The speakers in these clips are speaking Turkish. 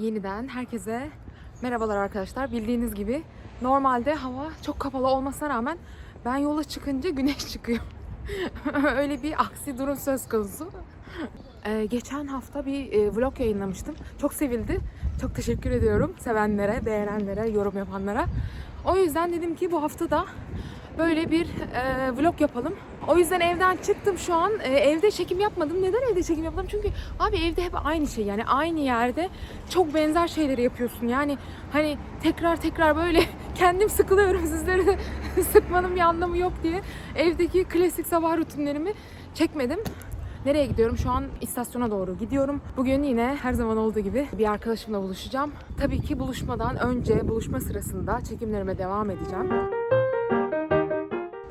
Yeniden herkese merhabalar arkadaşlar. Bildiğiniz gibi normalde hava çok kapalı olmasına rağmen ben yola çıkınca güneş çıkıyor. Öyle bir aksi durum söz konusu. Ee, geçen hafta bir e, vlog yayınlamıştım. Çok sevildi. Çok teşekkür ediyorum sevenlere, beğenenlere, yorum yapanlara. O yüzden dedim ki bu hafta da böyle bir e, vlog yapalım. O yüzden evden çıktım şu an. E, evde çekim yapmadım. Neden evde çekim yapmadım? Çünkü abi evde hep aynı şey. Yani aynı yerde çok benzer şeyleri yapıyorsun. Yani hani tekrar tekrar böyle kendim sıkılıyorum sizleri de sıkmanın bir anlamı yok diye evdeki klasik sabah rutinlerimi çekmedim. Nereye gidiyorum? Şu an istasyona doğru gidiyorum. Bugün yine her zaman olduğu gibi bir arkadaşımla buluşacağım. Tabii ki buluşmadan önce, buluşma sırasında çekimlerime devam edeceğim.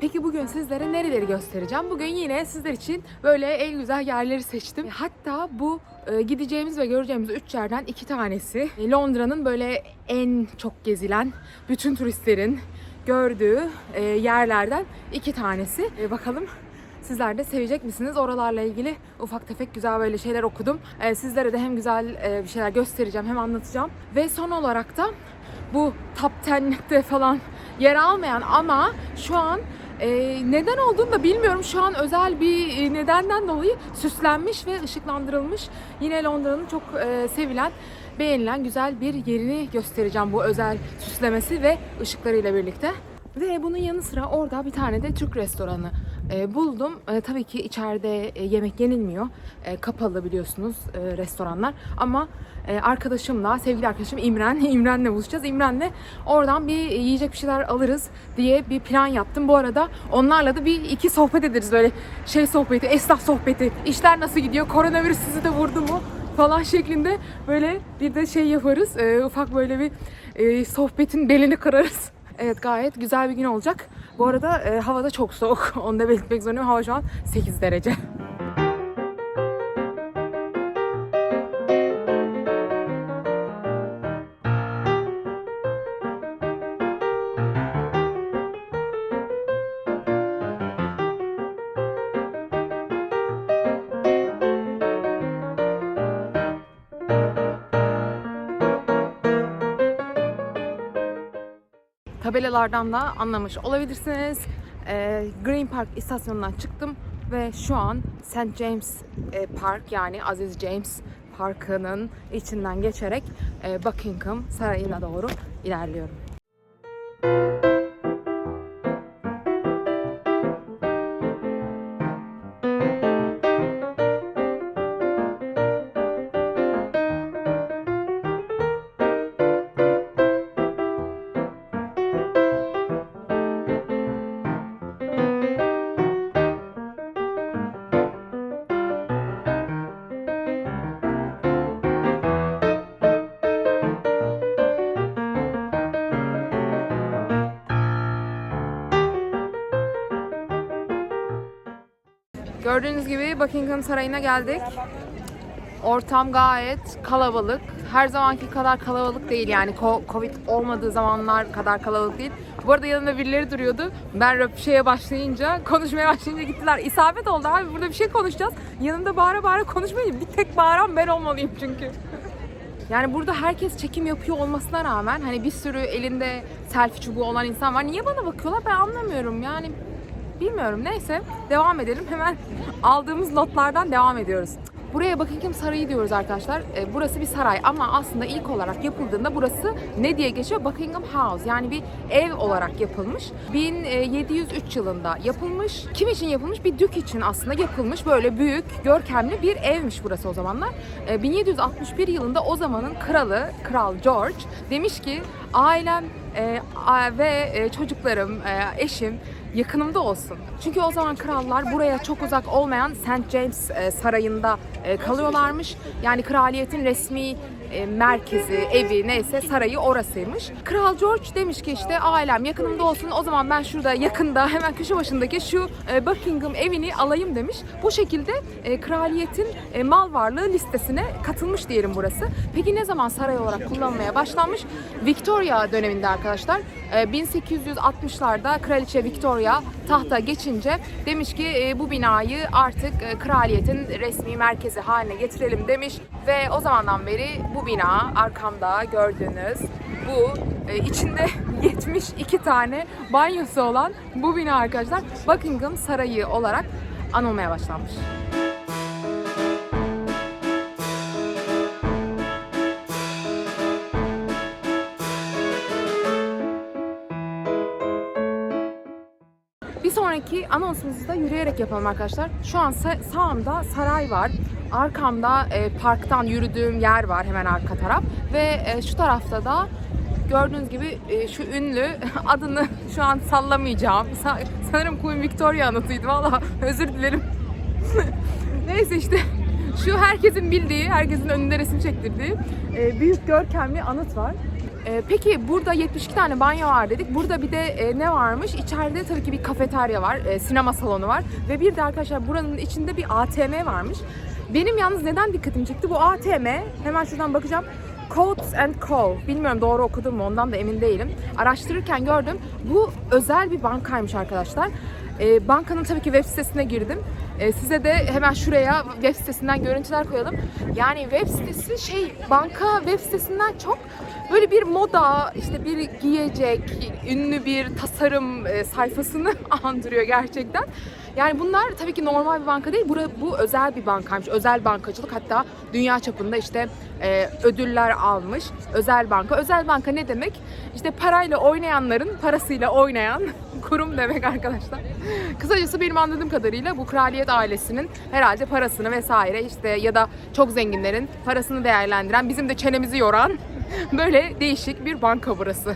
Peki bugün sizlere nereleri göstereceğim? Bugün yine sizler için böyle en güzel yerleri seçtim. Hatta bu e, gideceğimiz ve göreceğimiz üç yerden iki tanesi e, Londra'nın böyle en çok gezilen, bütün turistlerin gördüğü e, yerlerden iki tanesi. Bakalım Sizler de sevecek misiniz? Oralarla ilgili ufak tefek güzel böyle şeyler okudum. Sizlere de hem güzel bir şeyler göstereceğim hem anlatacağım. Ve son olarak da bu top 10'de falan yer almayan ama şu an e, neden olduğunu da bilmiyorum. Şu an özel bir e, nedenden dolayı süslenmiş ve ışıklandırılmış. Yine Londra'nın çok e, sevilen, beğenilen güzel bir yerini göstereceğim bu özel süslemesi ve ışıklarıyla birlikte. Ve bunun yanı sıra orada bir tane de Türk restoranı e, buldum. E, tabii ki içeride e, yemek yenilmiyor. E, kapalı biliyorsunuz e, restoranlar. Ama e, arkadaşımla, sevgili arkadaşım İmren, İmren'le buluşacağız. İmren'le oradan bir yiyecek bir şeyler alırız diye bir plan yaptım. Bu arada onlarla da bir iki sohbet ederiz böyle şey sohbeti, esnaf sohbeti. İşler nasıl gidiyor? Koronavirüs sizi de vurdu mu? falan şeklinde böyle bir de şey yaparız. E, ufak böyle bir e, sohbetin belini kırarız. Evet gayet güzel bir gün olacak. Bu arada e, hava da çok soğuk. Onu da belirtmek zorundayım. Hava şu an 8 derece. Tabelalardan da anlamış olabilirsiniz. Ee, Green Park istasyonundan çıktım ve şu an St. James e, Park yani Aziz James Parkı'nın içinden geçerek e, Buckingham Sarayı'na doğru ilerliyorum. Gördüğünüz gibi Buckingham Sarayı'na geldik. Ortam gayet kalabalık. Her zamanki kadar kalabalık değil yani Covid olmadığı zamanlar kadar kalabalık değil. Bu arada yanında birileri duruyordu. Ben şeye başlayınca, konuşmaya başlayınca gittiler. İsabet oldu abi burada bir şey konuşacağız. Yanında bağıra bağıra konuşmayın. Bir tek bağıran ben olmalıyım çünkü. Yani burada herkes çekim yapıyor olmasına rağmen hani bir sürü elinde selfie çubuğu olan insan var. Niye bana bakıyorlar ben anlamıyorum. Yani Bilmiyorum neyse devam edelim. Hemen aldığımız notlardan devam ediyoruz. Buraya Buckingham Sarayı diyoruz arkadaşlar. E, burası bir saray ama aslında ilk olarak yapıldığında burası ne diye geçiyor? Buckingham House yani bir ev olarak yapılmış. 1703 yılında yapılmış. Kim için yapılmış? Bir dük için aslında yapılmış. Böyle büyük, görkemli bir evmiş burası o zamanlar. E, 1761 yılında o zamanın kralı, Kral George demiş ki ailem e, ve e, çocuklarım, e, eşim yakınımda olsun. Çünkü o zaman krallar buraya çok uzak olmayan St. James e, Sarayı'nda e, kalıyorlarmış. Yani kraliyetin resmi e, merkezi, evi neyse sarayı orasıymış. Kral George demiş ki işte ailem yakınımda olsun o zaman ben şurada yakında hemen köşe başındaki şu e, Buckingham evini alayım demiş. Bu şekilde e, kraliyetin e, mal varlığı listesine katılmış diyelim burası. Peki ne zaman saray olarak kullanılmaya başlanmış? Victoria döneminde arkadaşlar. E, 1860'larda kraliçe Victoria tahta geçince demiş ki e, bu binayı artık e, kraliyetin resmi merkezi haline getirelim demiş Ve o zamandan beri bu bina arkamda gördüğünüz bu e, içinde 72 tane banyosu olan bu bina arkadaşlar Buckingham Sarayı olarak anılmaya başlanmış. Bir sonraki anonsumuzu da yürüyerek yapalım arkadaşlar. Şu an sa- sağımda saray var. Arkamda e, parktan yürüdüğüm yer var hemen arka taraf. Ve e, şu tarafta da gördüğünüz gibi e, şu ünlü adını şu an sallamayacağım. Sa- sanırım Queen Victoria anıtıydı. Valla özür dilerim. Neyse işte şu herkesin bildiği, herkesin önünde resim çektirdiği e, büyük görkemli anıt var. E, peki burada 72 tane banyo var dedik. Burada bir de e, ne varmış? İçeride tabii ki bir kafeterya var, e, sinema salonu var ve bir de arkadaşlar buranın içinde bir ATM varmış. Benim yalnız neden dikkatimi çekti? Bu ATM, hemen şuradan bakacağım. Coats and Co. Bilmiyorum doğru okudum mu ondan da emin değilim. Araştırırken gördüm. Bu özel bir bankaymış arkadaşlar. E, bankanın tabii ki web sitesine girdim. E, size de hemen şuraya web sitesinden görüntüler koyalım. Yani web sitesi şey banka web sitesinden çok böyle bir moda, işte bir giyecek, ünlü bir tasarım e, sayfasını andırıyor gerçekten. Yani bunlar tabii ki normal bir banka değil. Bura, bu özel bir bankaymış. Özel bankacılık hatta dünya çapında işte e, ödüller almış. Özel banka. Özel banka ne demek? İşte parayla oynayanların parasıyla oynayan kurum demek arkadaşlar. Kısacası benim anladığım kadarıyla bu kraliyet ailesinin herhalde parasını vesaire işte ya da çok zenginlerin parasını değerlendiren bizim de çenemizi yoran böyle değişik bir banka burası.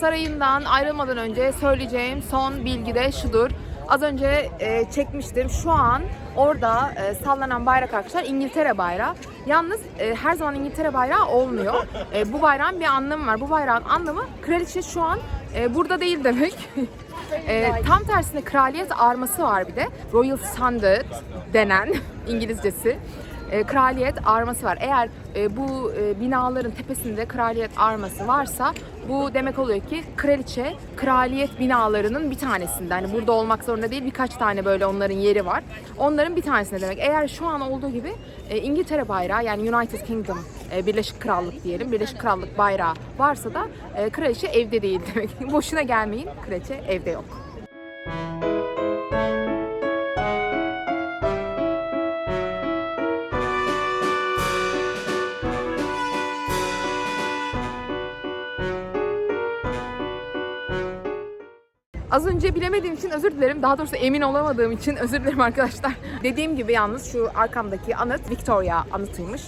Sarayı'ndan ayrılmadan önce söyleyeceğim son bilgi de şudur. Az önce e, çekmiştim. Şu an orada e, sallanan bayrak arkadaşlar İngiltere bayrağı. Yalnız e, her zaman İngiltere bayrağı olmuyor. E, bu bayrağın bir anlamı var. Bu bayrağın anlamı kraliçe şu an e, burada değil demek. E, tam tersine kraliyet arması var bir de. Royal Standard denen İngilizcesi e, kraliyet arması var. Eğer e, bu e, binaların tepesinde kraliyet arması varsa bu demek oluyor ki kraliçe kraliyet binalarının bir tanesinde. Hani burada olmak zorunda değil birkaç tane böyle onların yeri var. Onların bir tanesinde demek. Eğer şu an olduğu gibi e, İngiltere bayrağı yani United Kingdom e, Birleşik Krallık diyelim. Birleşik Krallık bayrağı varsa da e, kraliçe evde değil demek. Boşuna gelmeyin. Kraliçe evde yok. Az önce bilemediğim için özür dilerim. Daha doğrusu emin olamadığım için özür dilerim arkadaşlar. Dediğim gibi yalnız şu arkamdaki anıt Victoria anıtıymış.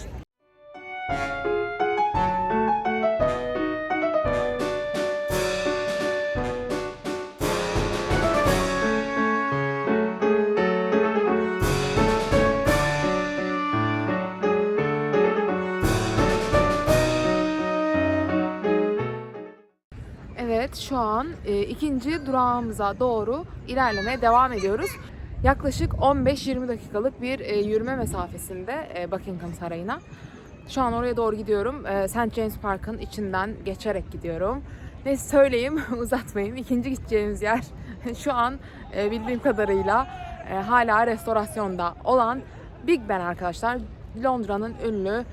İkinci durağımıza doğru ilerlemeye devam ediyoruz. Yaklaşık 15-20 dakikalık bir e, yürüme mesafesinde e, Buckingham Sarayı'na. Şu an oraya doğru gidiyorum. E, St. James Park'ın içinden geçerek gidiyorum. Neyse söyleyeyim uzatmayayım. İkinci gideceğimiz yer şu an bildiğim kadarıyla hala restorasyonda olan Big Ben arkadaşlar. Londra'nın ünlü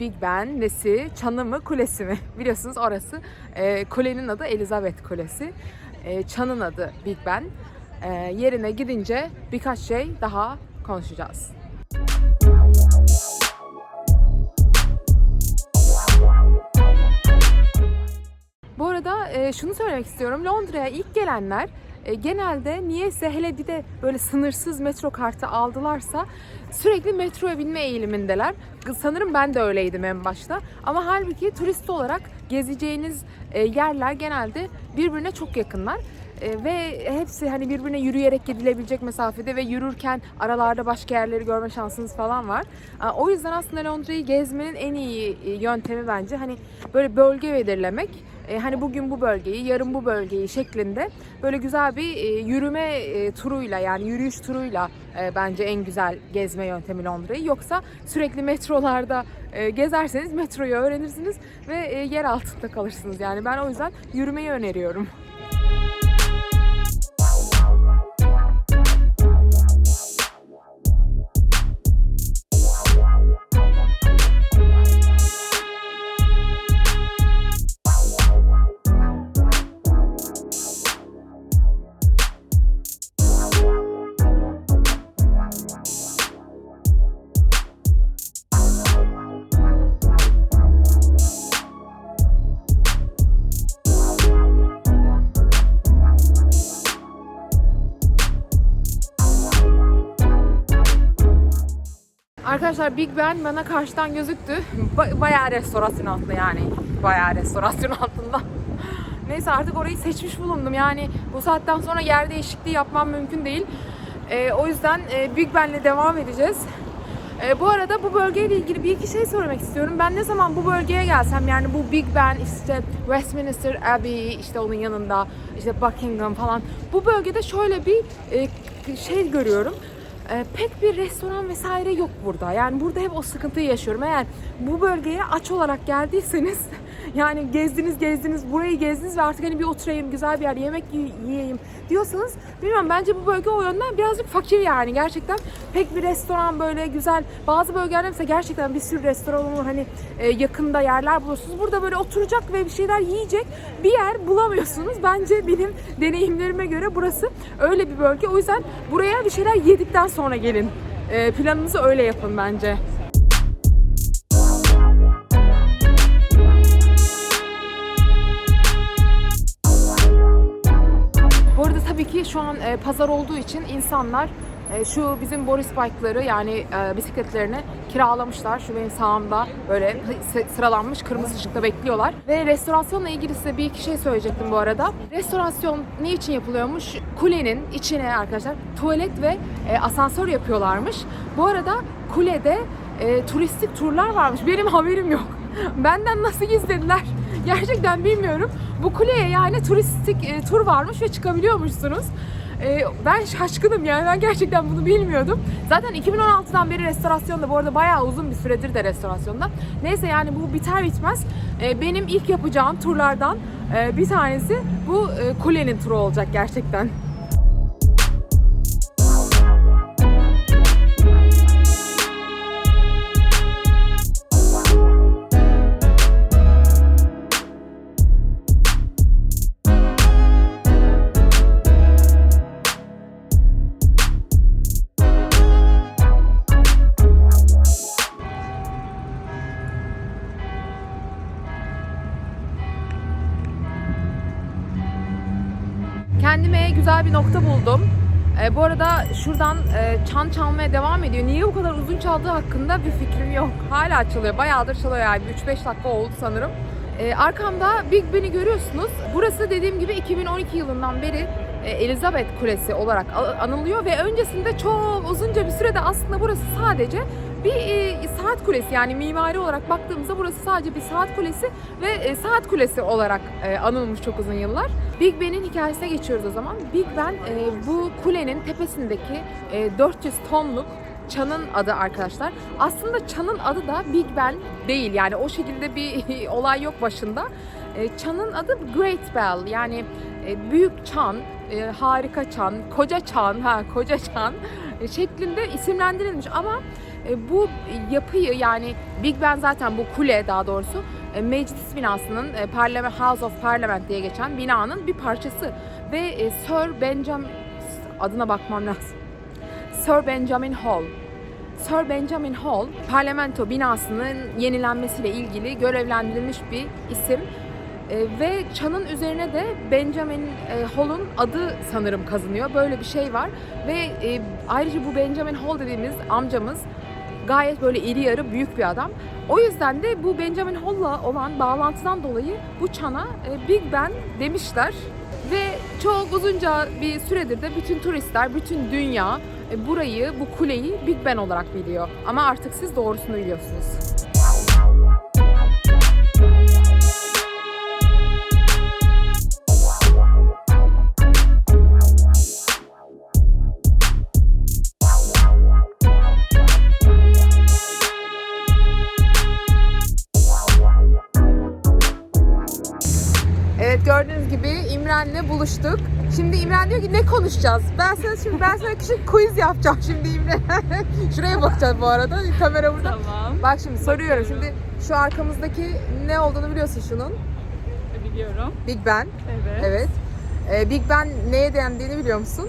Big Ben nesi? Çanı mı kulesi mi? Biliyorsunuz orası. Kulenin adı Elizabeth Kulesi. E, çanın adı Big Ben. E, yerine gidince birkaç şey daha konuşacağız. Bu arada e, şunu söylemek istiyorum. Londra'ya ilk gelenler e, genelde niyeyse hele bir de böyle sınırsız metro kartı aldılarsa sürekli metroya binme eğilimindeler. Sanırım ben de öyleydim en başta. Ama halbuki turist olarak gezeceğiniz e, yerler genelde birbirine çok yakınlar. E, ve hepsi hani birbirine yürüyerek gidilebilecek mesafede ve yürürken aralarda başka yerleri görme şansınız falan var. E, o yüzden aslında Londra'yı gezmenin en iyi e, yöntemi bence hani böyle bölge belirlemek. Hani bugün bu bölgeyi, yarın bu bölgeyi şeklinde böyle güzel bir yürüme turuyla yani yürüyüş turuyla bence en güzel gezme yöntemi Londra'yı. Yoksa sürekli metrolarda gezerseniz metroyu öğrenirsiniz ve yer altında kalırsınız. Yani ben o yüzden yürümeyi öneriyorum. Arkadaşlar Big Ben bana karşıdan gözüktü. Ba- bayağı restorasyon altında yani. Bayağı restorasyon altında. Neyse artık orayı seçmiş bulundum. Yani bu saatten sonra yer değişikliği yapmam mümkün değil. Ee, o yüzden e, Big Ben'le devam edeceğiz. Ee, bu arada bu bölgeyle ilgili bir iki şey söylemek istiyorum. Ben ne zaman bu bölgeye gelsem yani bu Big Ben, işte Westminster Abbey, işte onun yanında işte Buckingham falan. Bu bölgede şöyle bir e, şey görüyorum. E, pek bir restoran vesaire yok burada. Yani burada hep o sıkıntıyı yaşıyorum. Eğer bu bölgeye aç olarak geldiyseniz yani gezdiniz gezdiniz burayı gezdiniz ve artık hani bir oturayım güzel bir yer yemek yi- yiyeyim diyorsanız bilmiyorum bence bu bölge o yönden birazcık fakir yani. Gerçekten pek bir restoran böyle güzel. Bazı bölgelerde mesela gerçekten bir sürü restoran olur hani e, yakında yerler bulursunuz. Burada böyle oturacak ve bir şeyler yiyecek bir yer bulamıyorsunuz. Bence benim deneyimlerime göre burası öyle bir bölge. O yüzden buraya bir şeyler yedikten sonra gelin. E, planınızı öyle yapın bence. Pazar olduğu için insanlar e, şu bizim Boris bike'ları yani e, bisikletlerini kiralamışlar. Şu benim sağımda böyle sı- sıralanmış kırmızı ışıkta bekliyorlar. Ve restorasyonla ilgili size bir iki şey söyleyecektim bu arada. Restorasyon ne için yapılıyormuş? Kulenin içine arkadaşlar tuvalet ve e, asansör yapıyorlarmış. Bu arada kulede e, turistik turlar varmış. Benim haberim yok. Benden nasıl gizlediler? Gerçekten bilmiyorum. Bu kuleye yani turistik e, tur varmış ve çıkabiliyormuşsunuz. E, ben şaşkınım yani ben gerçekten bunu bilmiyordum. Zaten 2016'dan beri restorasyonda bu arada bayağı uzun bir süredir de restorasyonda. Neyse yani bu biter bitmez e, benim ilk yapacağım turlardan e, bir tanesi bu e, kulenin turu olacak gerçekten. Kendime güzel bir nokta buldum. E, bu arada şuradan e, çan çalmaya devam ediyor. Niye bu kadar uzun çaldığı hakkında bir fikrim yok. Hala çalıyor. Bayağıdır çalıyor yani. 3-5 dakika oldu sanırım. E, arkamda Big Ben'i görüyorsunuz. Burası dediğim gibi 2012 yılından beri e, Elizabeth Kulesi olarak anılıyor ve öncesinde çok uzunca bir sürede aslında burası sadece bir e, saat kulesi yani mimari olarak baktığımızda burası sadece bir saat kulesi ve e, saat kulesi olarak e, anılmış çok uzun yıllar. Big Ben'in hikayesine geçiyoruz o zaman. Big Ben e, bu kulenin tepesindeki e, 400 tonluk çanın adı arkadaşlar. Aslında çanın adı da Big Ben değil yani o şekilde bir olay yok başında. E, çanın adı Great Bell yani e, büyük çan, e, harika çan, koca çan, ha koca çan şeklinde isimlendirilmiş ama bu yapıyı yani Big Ben zaten bu kule daha doğrusu e, meclis binasının e, Parliament House of Parliament diye geçen binanın bir parçası ve e, Sir Benjamin adına bakmam lazım. Sir Benjamin Hall. Sir Benjamin Hall parlamento binasının yenilenmesiyle ilgili görevlendirilmiş bir isim. E, ve çanın üzerine de Benjamin e, Hall'un adı sanırım kazınıyor. Böyle bir şey var. Ve e, ayrıca bu Benjamin Hall dediğimiz amcamız gayet böyle iri yarı büyük bir adam. O yüzden de bu Benjamin Hall'la olan bağlantıdan dolayı bu çana e, Big Ben demişler. Ve çok uzunca bir süredir de bütün turistler, bütün dünya e, burayı, bu kuleyi Big Ben olarak biliyor. Ama artık siz doğrusunu biliyorsunuz. Buluştuk. Şimdi İmren diyor ki ne konuşacağız? Ben sana şimdi ben sana küçük quiz yapacağım şimdi İmren. Şuraya bakacağız bu arada. Kamera burada. Tamam. Bak şimdi soruyorum. Şimdi şu arkamızdaki ne olduğunu biliyorsun şunun. Biliyorum. Big Ben. Evet. Evet. Ee, Big Ben neye dendiğini biliyor musun?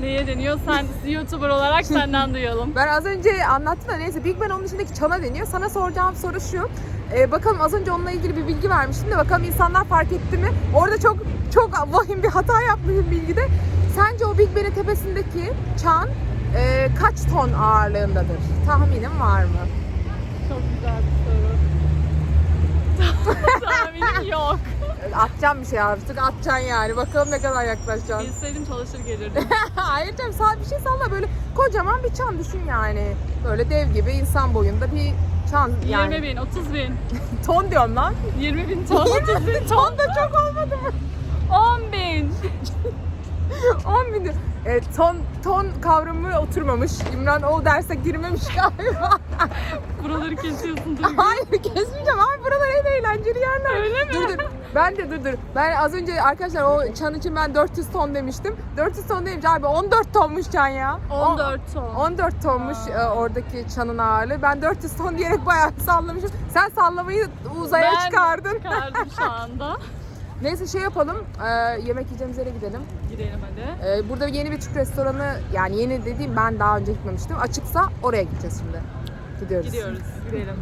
Neye deniyor? Sen YouTuber olarak senden duyalım. Ben az önce anlattım da neyse Big Ben onun içindeki çana deniyor. Sana soracağım soru şu. Ee, bakalım az önce onunla ilgili bir bilgi vermiştim de bakalım insanlar fark etti mi? Orada çok çok vahim bir hata yapmışım bilgide. Sence o Big Ben'in tepesindeki çan e, kaç ton ağırlığındadır? Tahminin var mı? Çok güzel bir soru. Tahminim yok. Atacağım bir şey artık atacaksın yani. Bakalım ne kadar yaklaşacaksın. Bilseydim çalışır gelirdim. Hayır canım sağ bir şey salla böyle kocaman bir çan düşün yani. Böyle dev gibi insan boyunda bir çan yani. 20 bin, 30 bin, Ton diyorum lan. 20 bin ton, 30 bin ton. da çok olmadı mı? 10 bin. 10 bin. E, ton, ton kavramı oturmamış. İmran o derse girmemiş galiba. Buraları kesiyorsun Duygu. Hayır kesmeyeceğim. Abi buralar en eğlenceli yerler. Öyle mi? Dur. Ben de dur dur. Ben az önce arkadaşlar o çan için ben 400 ton demiştim. 400 ton demiş abi 14 tonmuş çan ya. 14 ton. 14 tonmuş e, oradaki çanın ağırlığı. Ben 400 ton diyerek bayağı sallamışım. Sen sallamayı uzaya Ben çıkardın. Çıkardım şu anda. Neyse şey yapalım. e, yemek yiyeceğimiz yere gidelim. Gidelim hadi. Ee, burada yeni bir Türk restoranı yani yeni dediğim ben daha önce gitmemiştim. Açıksa oraya gideceğiz şimdi. Gidiyoruz. Gidiyoruz. Gidelim.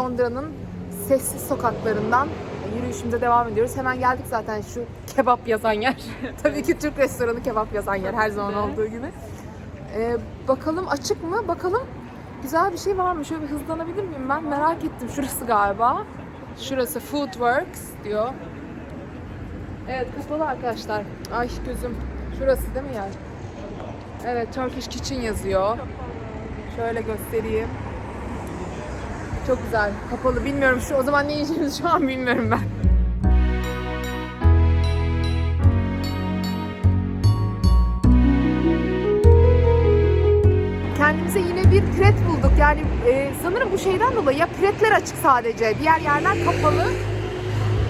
Londra'nın sessiz sokaklarından yürüyüşümüze devam ediyoruz. Hemen geldik zaten şu kebap yazan yer. Tabii ki Türk restoranı kebap yazan yer her zaman olduğu gibi. Ee, bakalım açık mı? Bakalım. Güzel bir şey var mı? Şöyle bir hızlanabilir miyim ben? Merak ettim. Şurası galiba. Şurası Foodworks diyor. Evet kapalı arkadaşlar. Ay gözüm. Şurası değil mi yer? Evet Turkish Kitchen yazıyor. Şöyle göstereyim. Çok güzel. Kapalı. Bilmiyorum şu o zaman ne yiyeceğimizi şu an bilmiyorum ben. Kendimize yine bir pret bulduk. Yani e, sanırım bu şeyden dolayı ya pretler açık sadece. Diğer yerler kapalı.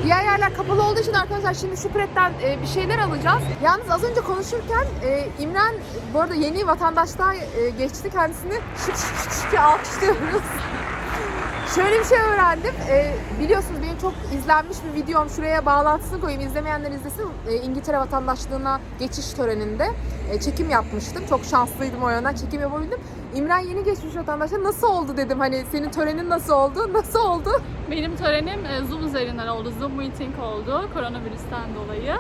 Diğer yerler kapalı olduğu için arkadaşlar şimdi şu pretten e, bir şeyler alacağız. Yalnız az önce konuşurken e, İmren bu arada yeni vatandaşlığa e, geçti kendisini şık şık şık şık alkışlıyoruz. Şöyle bir şey öğrendim. Ee, biliyorsunuz benim çok izlenmiş bir videom. Şuraya bağlantısını koyayım. İzlemeyenler izlesin. Ee, İngiltere vatandaşlığına geçiş töreninde e, çekim yapmıştım. Çok şanslıydım o yönden. Çekim yapabildim. İmren yeni geçmiş vatandaşa nasıl oldu dedim. Hani senin törenin nasıl oldu? Nasıl oldu? Benim törenim e, Zoom üzerinden oldu. Zoom meeting oldu koronavirüsten dolayı.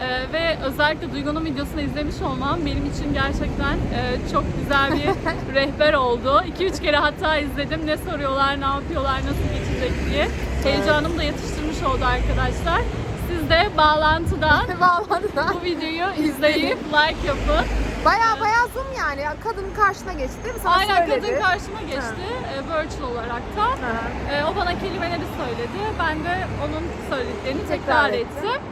E, ve özellikle Duygu'nun videosunu izlemiş olmam benim için gerçekten e, çok güzel bir rehber oldu. 2-3 kere hatta izledim. Ne soruyorlar, ne yapıyorlar, nasıl geçecek diye. Heyecanımı da yatıştırmış oldu arkadaşlar. Siz de bağlantıdan Bağlantıda. bu videoyu izleyip like yapın. Baya baya zoom yani. Kadın karşına geçti değil mi? Sana Aynen söyledi. kadın karşıma geçti e, virtual olarak da. E, o bana kelimeleri söyledi. Ben de onun söylediklerini Tekrar tekrar, ettin. ettim.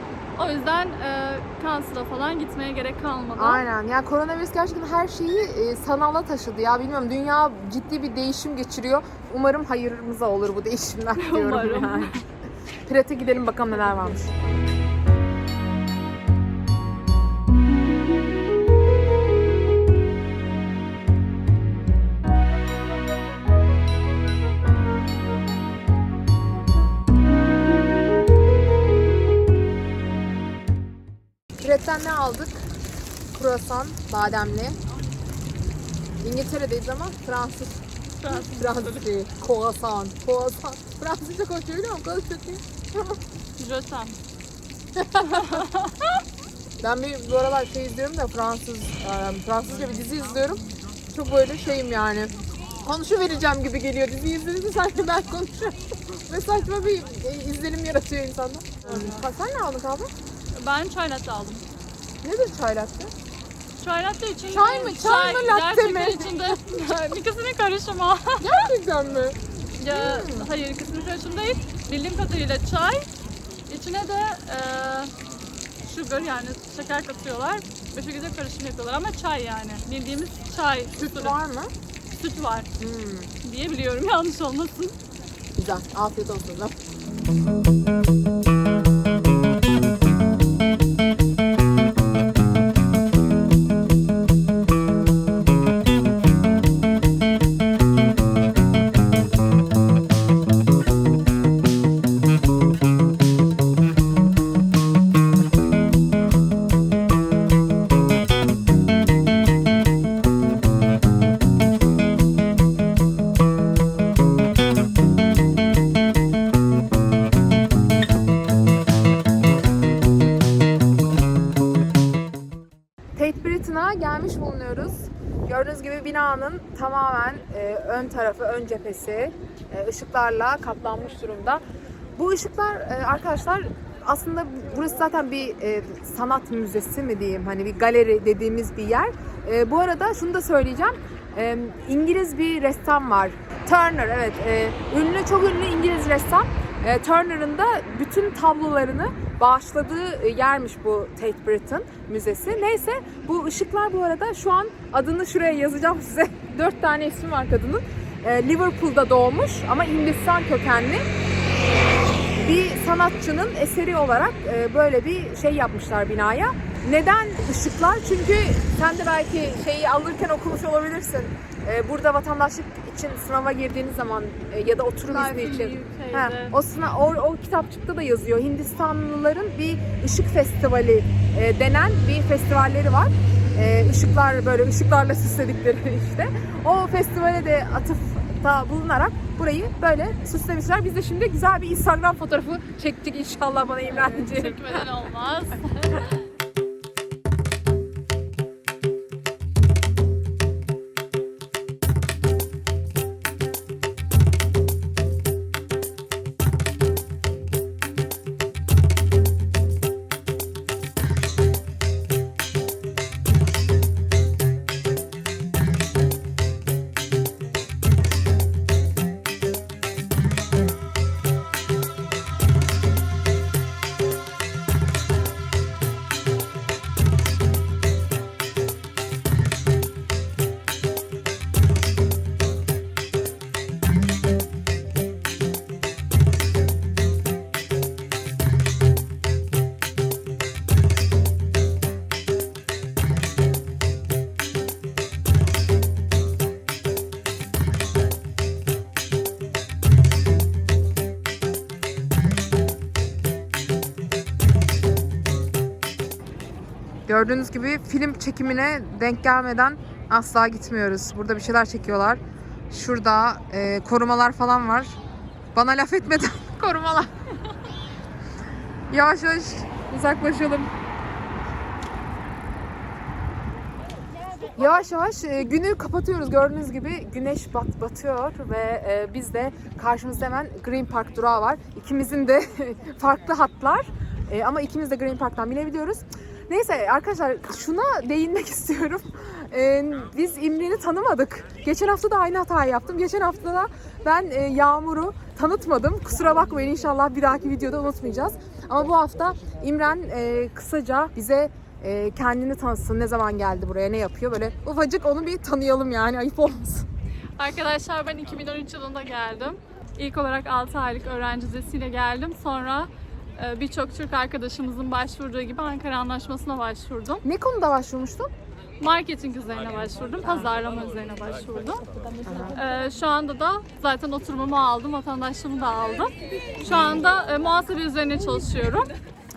O yüzden e, kansıla falan gitmeye gerek kalmadı. Aynen. Yani koronavirüs gerçekten her şeyi e, sanala taşıdı ya. Bilmiyorum dünya ciddi bir değişim geçiriyor. Umarım hayırımıza olur bu değişimler diyorum Umarım. yani. Pirate gidelim bakalım neler varmış. Piretten ne aldık? Kruvasan, bademli. İngiltere'deyiz ama Fransız. Fransız. Fransız değil. Croissant. Croissant. Fransızca konuşuyor biliyor musun? Konuşuyor değil. Jötem. Ben bir bu aralar şey izliyorum da Fransız, e, Fransızca bir dizi izliyorum. Çok böyle şeyim yani. Konuşuvereceğim gibi geliyor. Dizi izledikçe sanki ben konuşuyorum. Ve saçma bir e, izlenim yaratıyor insanda. Ha, sen ne aldın kahve? Ben çay latte aldım. Nedir çay latte? Çay latte içinde... Çay mı? Çay mı, latte mi? Gerçekten içinde ikisinin karışımı. Gerçekten mi? ya, hayır ikisinin karışımı değil. Bildiğim kadarıyla çay. İçine de e, sugar yani şeker katıyorlar. Ve şekilde karışım yapıyorlar ama çay yani. Bildiğimiz çay. Süt usulü. var mı? Süt var Hmm. diye biliyorum yanlış olmasın. Güzel. Afiyet olsun. Cephesi e, ışıklarla kaplanmış durumda. Bu ışıklar e, arkadaşlar aslında burası zaten bir e, sanat müzesi mi diyeyim hani bir galeri dediğimiz bir yer. Bu arada şunu da söyleyeceğim. İngiliz bir ressam var. Turner evet. Ünlü çok ünlü İngiliz ressam. E, Turner'ın da bütün tablolarını bağışladığı yermiş bu Tate Britain Müzesi. Neyse bu ışıklar bu arada şu an adını şuraya yazacağım size. Dört tane ismi var kadının. E, Liverpool'da doğmuş ama Hindistan kökenli bir sanatçının eseri olarak e, böyle bir şey yapmışlar binaya. Neden ışıklar? Çünkü sen de belki şeyi alırken okumuş olabilirsin. E, Burada vatandaşlık için sınava girdiğiniz zaman e, ya da oturum izni için. Ha, o, sınav, o, o kitapçıkta da yazıyor. Hindistanlıların bir ışık festivali denen bir festivalleri var. E, ışıklar böyle ışıklarla süsledikleri işte. O festivale de atıfta bulunarak burayı böyle süslemişler. Biz de şimdi güzel bir Instagram fotoğrafı çektik inşallah bana İmrancığım. Çekmeden olmaz. Gördüğünüz gibi film çekimine denk gelmeden asla gitmiyoruz. Burada bir şeyler çekiyorlar. Şurada e, korumalar falan var. Bana laf etmeden korumalar. yavaş yavaş uzaklaşalım. Yavaş yavaş e, günü kapatıyoruz. Gördüğünüz gibi güneş bat batıyor ve e, biz de karşımızda hemen Green Park durağı var. İkimizin de farklı hatlar E, ama ikimiz de Green Park'tan binebiliyoruz. Neyse arkadaşlar şuna değinmek istiyorum. E, biz İmren'i tanımadık. Geçen hafta da aynı hatayı yaptım. Geçen hafta da ben e, Yağmur'u tanıtmadım. Kusura bakmayın inşallah bir dahaki videoda unutmayacağız. Ama bu hafta İmren e, kısaca bize e, kendini tanıtsın. Ne zaman geldi buraya, ne yapıyor böyle ufacık onu bir tanıyalım yani ayıp olmasın. Arkadaşlar ben 2013 yılında geldim. İlk olarak 6 aylık öğrenci vizesiyle geldim. Sonra birçok Türk arkadaşımızın başvurduğu gibi Ankara Anlaşması'na başvurdum. Ne konuda başvurmuştun? Marketing üzerine başvurdum, pazarlama üzerine başvurdum. E, şu anda da zaten oturumumu aldım, vatandaşlığımı da aldım. Şu anda e, muhasebe üzerine çalışıyorum.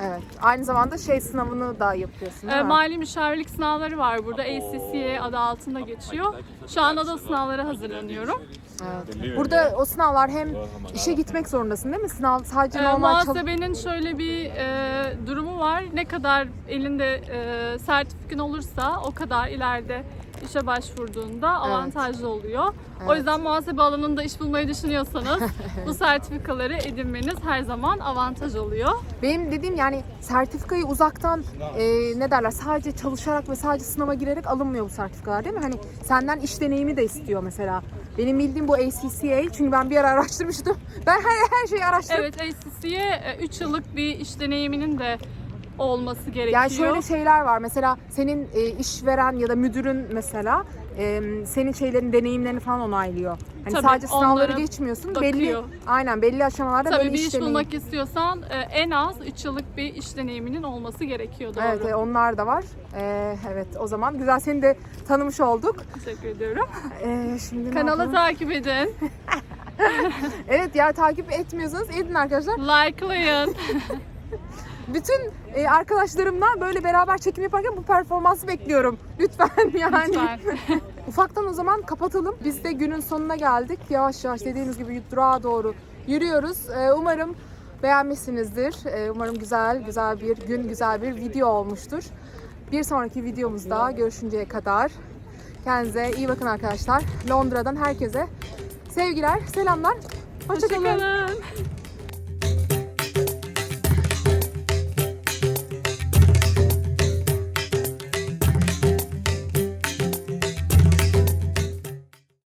Evet. Aynı zamanda şey sınavını da yapıyorsun değil Ee, mi? mali müşavirlik sınavları var burada. ACCA adı altında geçiyor. Şu anda da sınavlara hazırlanıyorum. Evet. Burada o sınavlar hem işe gitmek zorundasın değil mi? Sınav sadece Ee, normal muhasebenin şöyle bir e, durumu var. Ne kadar elinde e, sertifikan olursa o kadar ileride işe başvurduğunda avantajlı oluyor. O Evet. yüzden muhasebe alanında iş bulmayı düşünüyorsanız bu sertifikaları edinmeniz her zaman avantaj oluyor. Benim dediğim yani sertifikayı uzaktan e, ne derler sadece çalışarak ve sadece sınava girerek alınmıyor bu sertifikalar değil mi? Hani senden iş deneyimi de istiyor mesela. Benim bildiğim bu ACCA çünkü ben bir ara araştırmıştım. Ben her, her şeyi araştırdım. Evet ACC'ye 3 yıllık bir iş deneyiminin de olması gerekiyor. Yani şöyle şeyler var. Mesela senin e, işveren ya da müdürün mesela e, senin şeylerin deneyimlerini falan onaylıyor. Hani Tabii, sadece sınavları onlara geçmiyorsun. Belli bakıyor. aynen belli aşamalarda Tabii böyle bir iş, deneyimi. bulmak istiyorsan e, en az 3 yıllık bir iş deneyiminin olması gerekiyor doğru. Evet, e, onlar da var. E, evet, o zaman güzel seni de tanımış olduk. Teşekkür ediyorum. E, şimdi ne Kanalı yapalım? takip edin. Evet ya takip etmiyorsanız edin arkadaşlar. Likelayın. Bütün e, arkadaşlarımla böyle beraber çekim yaparken bu performansı bekliyorum. Lütfen yani. Lütfen. Ufaktan o zaman kapatalım. Biz de günün sonuna geldik. Yavaş yavaş dediğimiz gibi durağa doğru yürüyoruz. Ee, umarım beğenmişsinizdir. Ee, umarım güzel, güzel bir gün, güzel bir video olmuştur. Bir sonraki videomuzda görüşünceye kadar kendinize iyi bakın arkadaşlar. Londra'dan herkese sevgiler, selamlar. Hoşçakalın. Hoşçakalın.